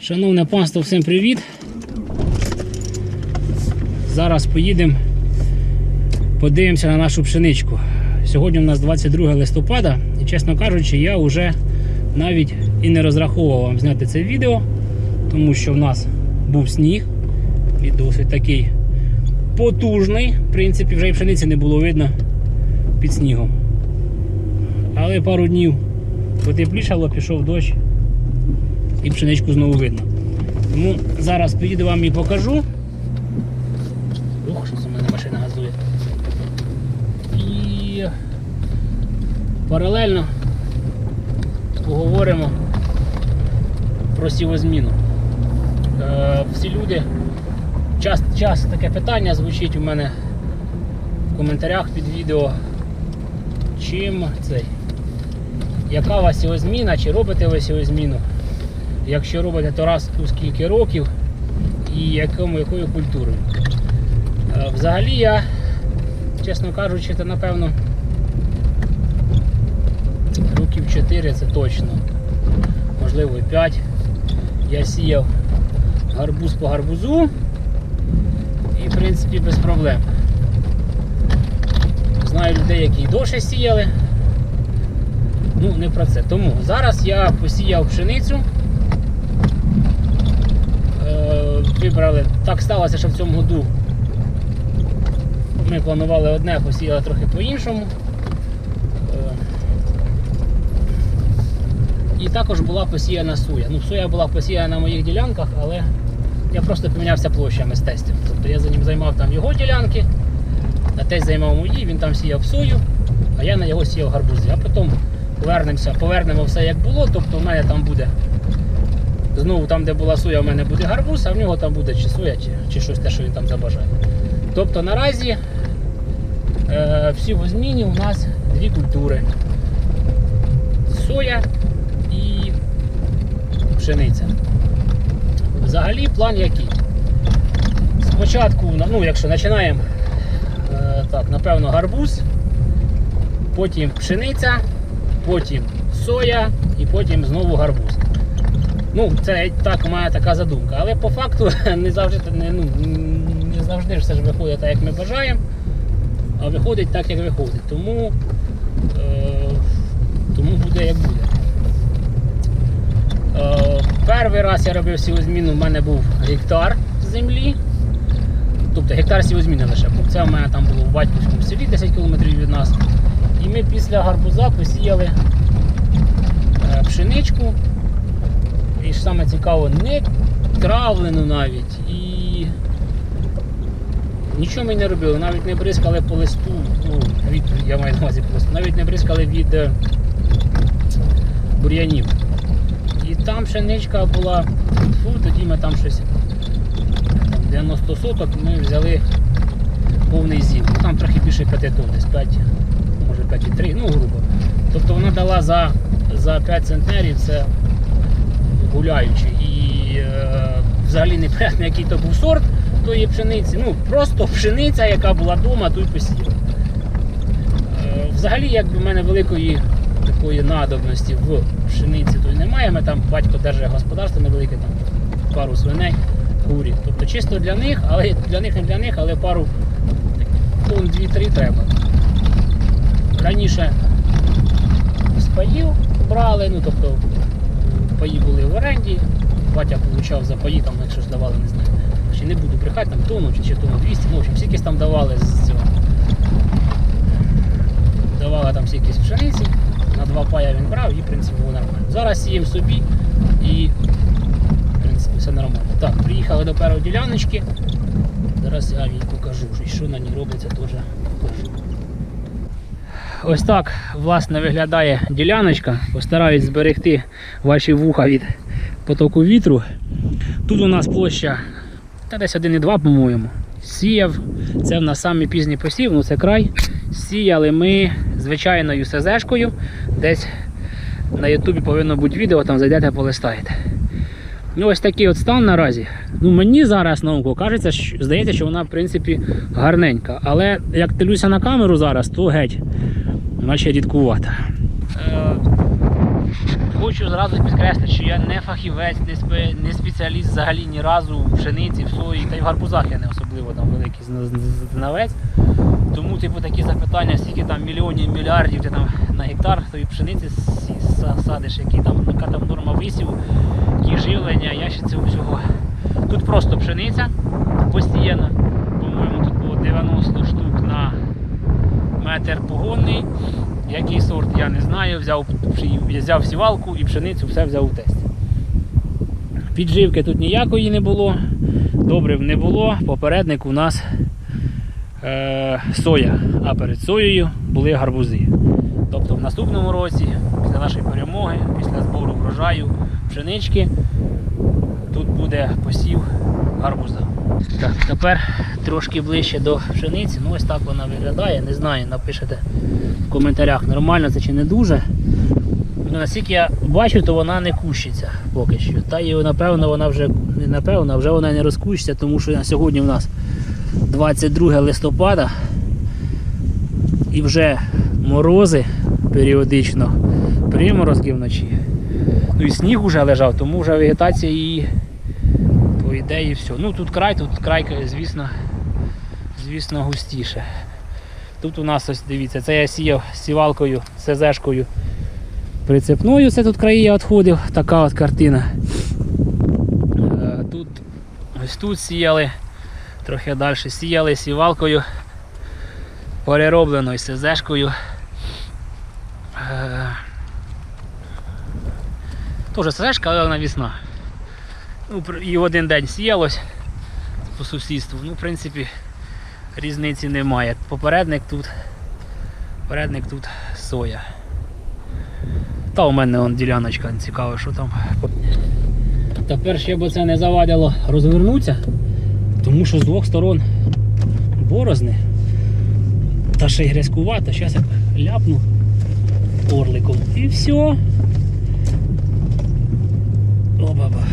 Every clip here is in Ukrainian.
Шановне панство, всім привіт. Зараз поїдемо, подивимося на нашу пшеничку. Сьогодні у нас 22 листопада, і чесно кажучи, я вже навіть і не розраховував вам зняти це відео, тому що в нас був сніг і досить такий потужний. В принципі, вже і пшениці не було видно під снігом. Але пару днів потеплішало, пішов дощ і пшеничку знову видно. Тому зараз поїду вам і покажу. Ох, що це в мене машина газує. І паралельно поговоримо про сівозміну. Е, всі люди, час, час таке питання звучить у мене в коментарях під відео. Чим цей? Яка у вас сівозміна, чи робите ви сівозміну? Якщо робите, то раз у скільки років і якому, якою культурою. Е, Взагалі я, чесно кажучи, то напевно років 4 це точно. Можливо і 5. Я сіяв гарбуз по гарбузу і в принципі без проблем. Знаю людей, які і довше сіяли. Ну, не про це. Тому зараз я посіяв пшеницю. Е, Вибрали. Так сталося, що в цьому году ми планували одне, посіяли трохи по-іншому. Е, І також була посіяна соя. Ну, соя була посіяна на моїх ділянках, але я просто помінявся площами з тестем. Тобто я за ним займав там його ділянки, а тесть займав мої, він там сіяв сою, а я на його сіяв гарбузи. А потім повернемося, повернемо все як було. Тобто в мене там буде знову там, де була соя, в мене буде гарбуз, а в нього там буде чи соя, чи, чи щось те, що він там забажає. Тобто наразі е, всі в зміні у нас дві культури. Соя і пшениця. Взагалі план який? Спочатку, ну якщо починаємо, е, так, напевно, гарбуз, потім пшениця, потім соя і потім знову гарбуз. Ну, це так у така задумка. Але по факту не завжди, не, ну, не завжди все ж виходить так, як ми бажаємо, а виходить так, як виходить. Тому, е, тому буде як буде. Е, перший раз я робив сівозміну, в мене був гектар землі. Тобто гектар сівозміни лише. Це у мене там було в батьківському селі 10 км від нас. І ми після гарбуза посіяли е, пшеничку. І ж саме цікаво, не травлену навіть. І нічого ми не робили, навіть не бризкали по листу, ну, від, я маю на увазі листу, навіть не бризкали від е, бур'янів. І там пшеничка була, фу, тоді ми там щось там 90 соток ми взяли повний зіл. Ну, Там трохи більше 5 тонн, десь 5, може 5,3, ну грубо. Тобто вона дала за, за 5 центнерів це гуляючи. І е, взагалі непонятно, який то був сорт тої пшениці. Ну, просто пшениця, яка була вдома, то й посіяла. Е, взагалі, якби в мене великої такої надобності в пшениці то й немає. Ми там батько держить господарство невелике, там пару свиней, курі. Тобто чисто для них, але для них не для них, але пару тонн 2-3 треба. Раніше з паїв брали, ну тобто паї були в оренді, батя получав за паї, там якщо ж давали, не знаю. Ще не буду брехати, там тонну чи, чи тонну 200, ну в общем, скільки там давали з цього. Давала там скількись пшениці, на два пая він брав і в принципі було нормально. Зараз сіємо собі і в принципі все нормально. Так, приїхали до першої діляночки. Зараз я їй покажу, що- на ній робиться, теж. Ось так власне виглядає діляночка. Постараюсь зберегти ваші вуха від потоку вітру. Тут у нас площа та десь 1,2, по-моєму. Сіяв. Це в нас самий пізній посів, ну це край. Сіяли ми звичайною СЗшкою. Десь на Ютубі повинно бути відео, там зайдете, полистаєте. Ну, ось такий от стан наразі. Ну, мені зараз на око кажеться, що, здається, що вона в принципі гарненька. Але як дивлюся на камеру зараз, то геть, наче рідкувата. Е, хочу зразу підкреслити, що я не фахівець, не, спе, не спеціаліст взагалі ні разу в пшениці, в сої, та й в гарбузах я не особливо там великий зна- зна- знавець. Тому, типу, такі запитання, скільки там мільйонів, мільярдів ти там на гектар тої пшениці садиш, які там, яка там норма висіву, які живлення, я ще цього всього. Тут просто пшениця постійно. По-моєму, тут було 90 штук на метр погонний. Який сорт я не знаю. Взяв, взяв сівалку і пшеницю все взяв у тест. Підживки тут ніякої не було, добрив не було. Попередник у нас е, соя, а перед соєю були гарбузи. Тобто в наступному році, після нашої перемоги, після збору врожаю пшенички, тут буде посів гарбуза. Так, тепер трошки ближче до пшениці. Ну ось так вона виглядає. Не знаю, напишете в коментарях, нормально це чи не дуже. Ну, наскільки я бачу, то вона не кущиться поки що. Та і напевно вона вже напевно, вже вона не розкущиться, тому що сьогодні у нас 22 листопада і вже морози періодично, приморозки вночі. Ну і сніг вже лежав, тому вже вегетація її по ідеї все. Ну тут край, тут край, звісно, звісно, густіше. Тут у нас ось дивіться, це я сіяв сівалкою, СЗшкою прицепною, це тут краї я відходив, така от картина. Е, Тут ось тут сіяли, трохи далі сіяли сівалкою, переробленою СЗшкою. Е, Теж СЗшка, але навісна. Ну, і один день сіялось по сусідству. Ну, в принципі, різниці немає. Попередник тут, попередник тут соя. Та у мене вон діляночка, цікаво, що там. Тепер ще б це не завадило розвернутися, тому що з двох сторон борозни. Та ще й грязкувато, зараз я ляпну орликом. І все. О, баба.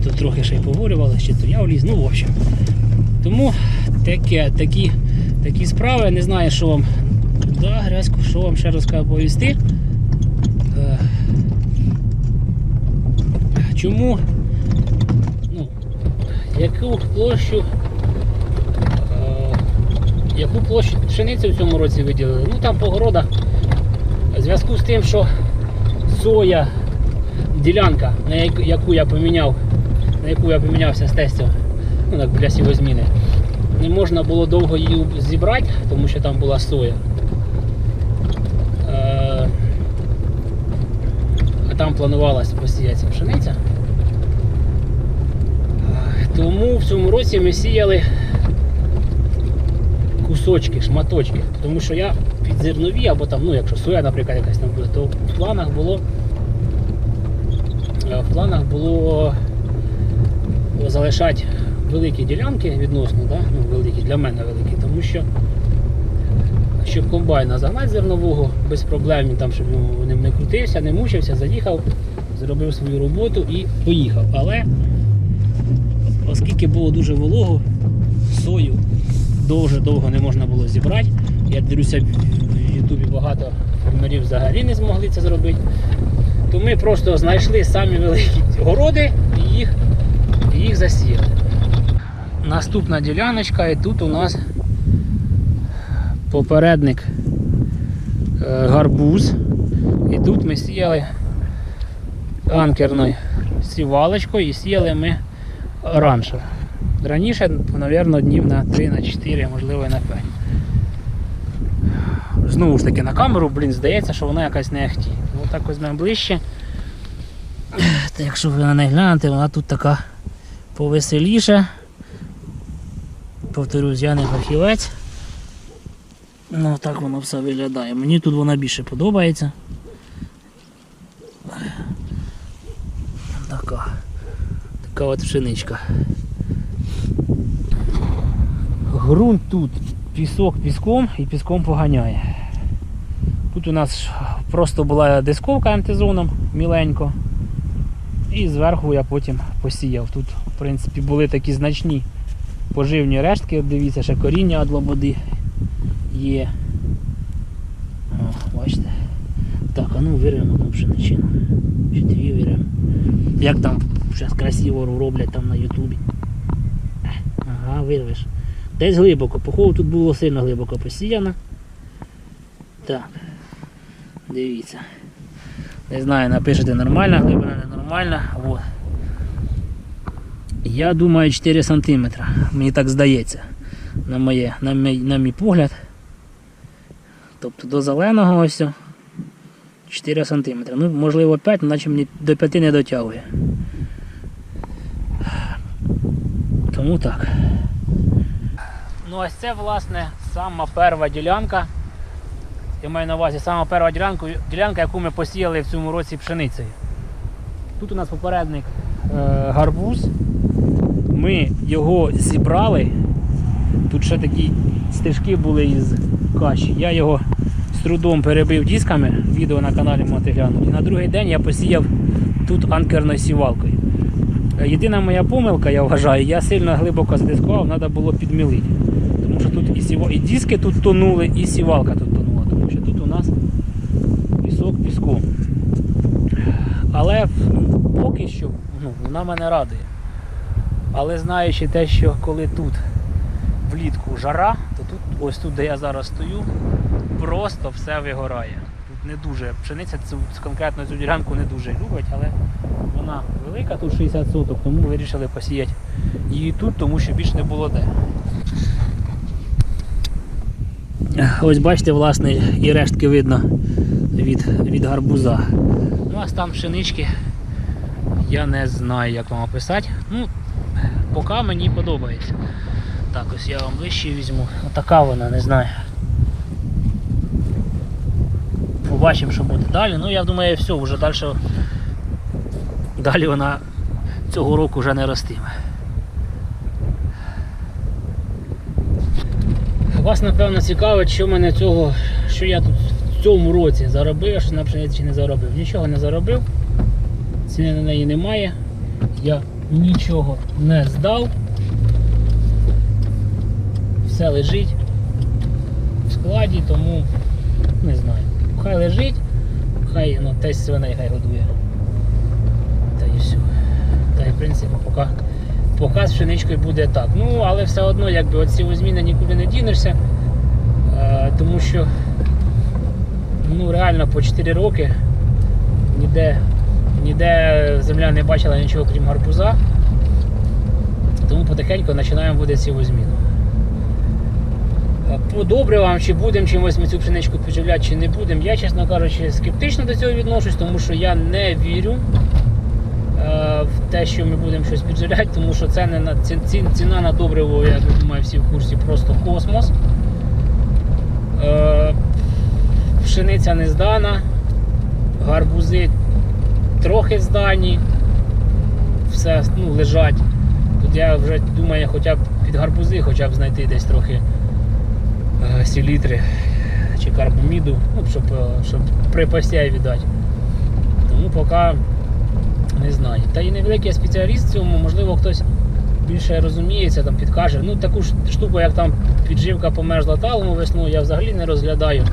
Щось тут трохи ще й поворювали, чи то я вліз, ну в общем. Тому таке, такі, такі справи, не знаю, що вам да, грязько, що вам ще розповісти. Е, Чому? Ну, яку площу е, яку площу пшениці в цьому році виділили? Ну там по городах. В зв'язку з тим, що соя, ділянка, на яку я поміняв, на яку я помінявся з тестів, ну для сівозміни, не можна було довго її зібрати, тому що там була соя. Е, а там планувалась посіятися пшениця. Тому в цьому році ми сіяли кусочки, шматочки. Тому що я під зернові, або там, ну якщо соя, наприклад, якась там буде, то в планах було. е, В планах було залишати великі ділянки відносно, да? ну, великі, для мене великі, тому що щоб комбайна загнати зернового без проблем, там, щоб він ним не крутився, не мучився, заїхав, зробив свою роботу і поїхав. Але оскільки було дуже волого, сою дуже довго не можна було зібрати. Я дивлюся, в Ютубі багато фермерів взагалі не змогли це зробити. То ми просто знайшли самі великі городи і їх, їх засіяли. Наступна діляночка, і тут у нас попередник е, гарбуз. І тут ми сіяли анкерною сівалочкою і сіяли ми раніше. Раніше, мабуть, днів на 3, на 4, можливо і на 5. Знову ж таки на камеру, блін, здається, що вона якась не ахті. Ну так візьмемо ближче. Якщо ви на неї глянете, вона тут така повеселіша. Повторюсь, я не фахівець. Ну так воно все виглядає. Мені тут вона більше подобається. Така. Така от пшеничка. Грунт тут пісок піском і піском поганяє. Тут у нас просто була дисковка антизоном міленько. І зверху я потім посіяв. Тут, принципі, були такі значні поживні рештки. Дивіться, ще коріння від лободи є. О, бачите. Так, а ну виримо одну пшеничину. Чи дві виримо. Як там зараз красиво роблять там на Ютубі. Ага, вирвеш. Десь глибоко. Походу тут було сильно глибоко посіяно. Так. Дивіться. Не знаю, напишете нормальна глибина, ненормальна. Вот. Я думаю 4 см. Мені так здається. На, моє, на, мій, на мій погляд. Тобто до зеленого ось 4 см. Ну, можливо 5, наче мені до 5 не дотягує. Тому так. Ну ось це власне сама перша ділянка. Я маю на увазі сама перша ділянка, ділянка, яку ми посіяли в цьому році пшеницею. Тут у нас попередник гарбуз. Ми його зібрали. Тут ще такі стежки були із каші. Я його з трудом перебив дисками, відео на каналі можете глянути. І на другий день я посіяв тут анкерною сівалкою. Е, Єдина моя помилка, я вважаю, я сильно глибоко задискував, треба було підмілити. Тому що тут і, сіва... і диски тут тонули, і сівалка тут тонула, тому що тут у нас пісок піском. Але поки що ну, вона мене радує. Але знаючи те, що коли тут влітку жара, то тут, ось тут, де я зараз стою, просто все вигорає. Тут не дуже. Пшениця цю конкретно цю ділянку не дуже любить, але вона велика, тут 60 соток, тому вирішили посіяти її тут, тому що більш не було де. Ось бачите, власне, і рештки видно від, від гарбуза. Ну а стан пшенички я не знаю, як вам описати. Ну, поки мені подобається. Так, ось я вам ближче візьму. Отака вона, не знаю. Побачимо, що буде далі. Ну я думаю, все, вже далі. Далі вона цього року вже не ростиме. Вас напевно цікавить, що мене цього, що я тут в цьому році заробив, що на пшениці не заробив. Нічого не заробив, ціни на неї немає. Я нічого не здав. Все лежить в складі, тому не знаю. Хай лежить, хай ну, тесть свиней хай годує. Та і все. Та й в принципі поки, поки з пшеничкою буде так. Ну, але все одно, якби оці зміни нікуди не дінешся. Е, тому що ну, реально по 4 роки ніде, ніде земля не бачила нічого крім гарбуза. Тому потихеньку починаємо буде цю зміну. По добривам, чи будемо чимось ми цю пшеничку підживляти, чи не будемо. Я, чесно кажучи, скептично до цього відношусь, тому що я не вірю е, в те, що ми будемо щось підживляти, тому що це не на ці- ці- ціна на добриво, я думаю, всі в курсі просто космос. Е, Пшениця не здана, гарбузи трохи здані, все ну, лежать. Тут я вже думаю, хоча б під гарбузи, хоча б знайти десь трохи е, селітри чи карбаміду, ну, щоб, е, щоб при посіві віддати. Тому поки не знаю. Та і невеликий спеціаліст в цьому, можливо, хтось більше розуміється, там підкаже. Ну, таку ж штуку, як там підживка померзла талому весною, я взагалі не розглядаю.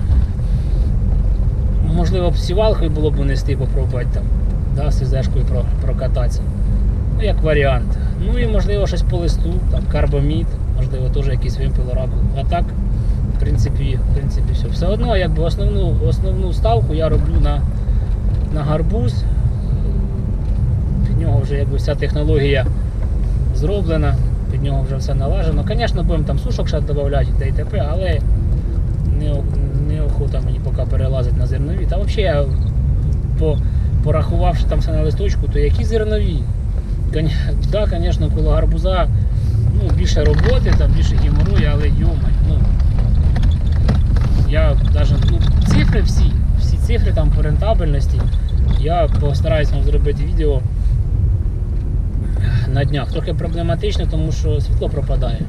Можливо, б сівалкою було б унести, попробувати там, да, з ізешкою про, прокататися. Ну, як варіант. Ну і можливо щось по листу, там карбамід, можливо, теж якийсь вимпел оракул. А так, в принципі, в принципі, все. Все одно, якби основну, основну ставку я роблю на, на гарбуз. Під нього вже якби вся технологія зроблена, під нього вже все налажено. Звісно, будемо там сушок ще додавати, й т.п., але не, неохота мені поки перелазити на зернові. Та взагалі я по, порахувавши там все на листочку, то які зернові? Так, да, звісно, коло гарбуза ну, більше роботи, там більше геморрою, але йомай, ну, я навіть, ну, цифри всі, всі цифри там по рентабельності, я постараюсь вам зробити відео на днях. Трохи проблематично, тому що світло пропадає.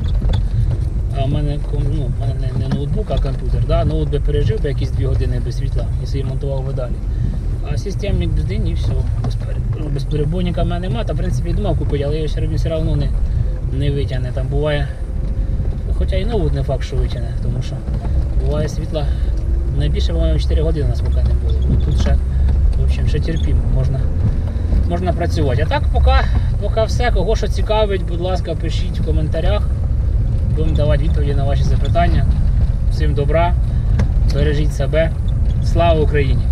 А в мене, ну, в мене не, ноутбук, а комп'ютер. Да? Ноут би пережив би якісь 2 години без світла і собі монтував би далі. А системник без день і все. Без, перебойника в мене немає. Та в принципі і думав купити, але його все одно- все одно не, не витягне. Там буває. Хоча і ноут не факт, що витягне, тому що буває світла найбільше, по-моєму, 4 години у нас поки не було. Ну, Тут ще, в общем, ще терпімо, можна, можна працювати. А так поки, поки все. Кого що цікавить, будь ласка, пишіть в коментарях. Будемо давати відповіді на ваші запитання. Всім добра, бережіть себе. Слава Україні!